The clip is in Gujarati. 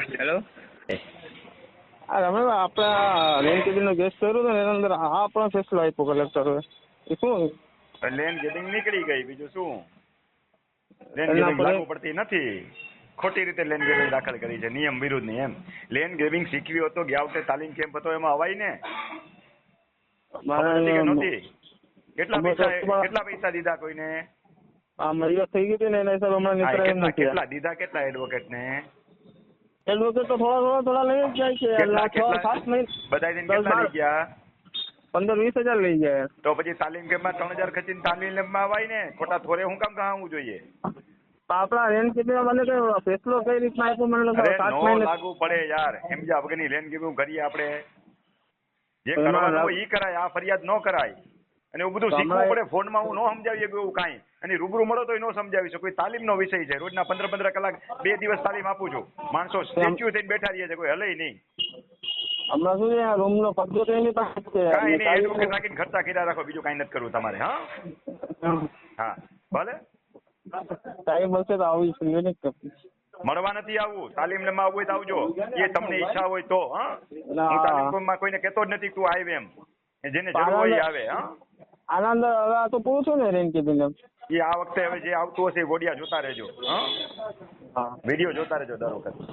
હેલો આ રમણ આપણે આ રેન કેબિનનો કેસ કર્યો હતો ને એના અંદર આ પણ ફેસલો આપ્યો કલેક્ટરે એ. શું? લેન ગેટિંગ નીકળી ગઈ બીજું શું? લેન ગેટિંગ લાગુ પડતી નથી. ખોટી રીતે લેન ગેટિંગ દાખલ કરી છે નિયમ વિરુદ્ધની એમ. લેન ગેટિંગ શીખવી હતો ગયા વખતે તાલીમ કેમ્પ હતો એમાં અવાય ને? નહોતી? કેટલા પૈસા કેટલા પૈસા દીધા કોઈને? આ મર્યાદા થઈ ગઈ હતી ને એના હિસાબે હમણાં હા, નીકળે એમ કેટલા નથી. કેટલા દીધા કેટલા એડવોકેટ ને? એડવોકેટ તો થોડા થોડા થોડા લઈ જ જાય છે. સાત કેટલા લઈ ગયા? પંદર વીસ હજાર લઈ જાય તો પછી તાલીમ કેમ્પમાં ત્રણ હજાર ખર્ચીને તાલીમ કેમ્પમાં અવાય ને? ખોટા થોડે હું કામ કહાવું જોઈએ? તો આપણા રેન કેબિન મને કઈ ફેસલો કઈ રીતના આપ્યો મને સાત મહિને. લાગુ પડે યાર. સમજ્યા વગરની રેન ગીવું કરીએ આપણે. જે કરવા એમાં કરવાનું હોય ઈ કરાય આ ફરિયાદ ન કરાય. અને એવું બધું શીખવું પડે. ફોનમાં હું ન સમજાવી શકું એવું કાંઈ. અને રૂબરૂ મળો તો ન સમજાવી શકું. તાલીમનો વિષય છે. રોજના પંદર પંદર કલાક બે દિવસ તાલીમ આપું છું. માણસો સ્ટેચ્યુ થઈને બેઠા રહીએ છે. કોઈ હલે નહીં. હમણાં શું છે? રૂમ નો કબજો તો એની પાસે છે. કાંઈ નહીં. એટલું કે રાખીને ખર્ચા કર્યા રાખો. બીજું કાંઈ નથી કરવું તમારે હા? હા. ભલે. ટાઈમ હશે તો આવી છે. મળવા નથી આવવું. તાલીમ લેવા આવવું હોય તો આવજો. એ તમને ઈચ્છા હોય તો હા. હું તાલીમ કોઈને કહેતો જ નથી તું આવે એમ. જેને જરૂર હોય આવે હા? આનંદ હવે આ તો પૂરું છું ને રેન એમ. એ આ વખતે હવે જે આવતું હશે એ ગોડિયા જોતા રહેજો હા. વીડિયો જોતા રહેજો દર વખત.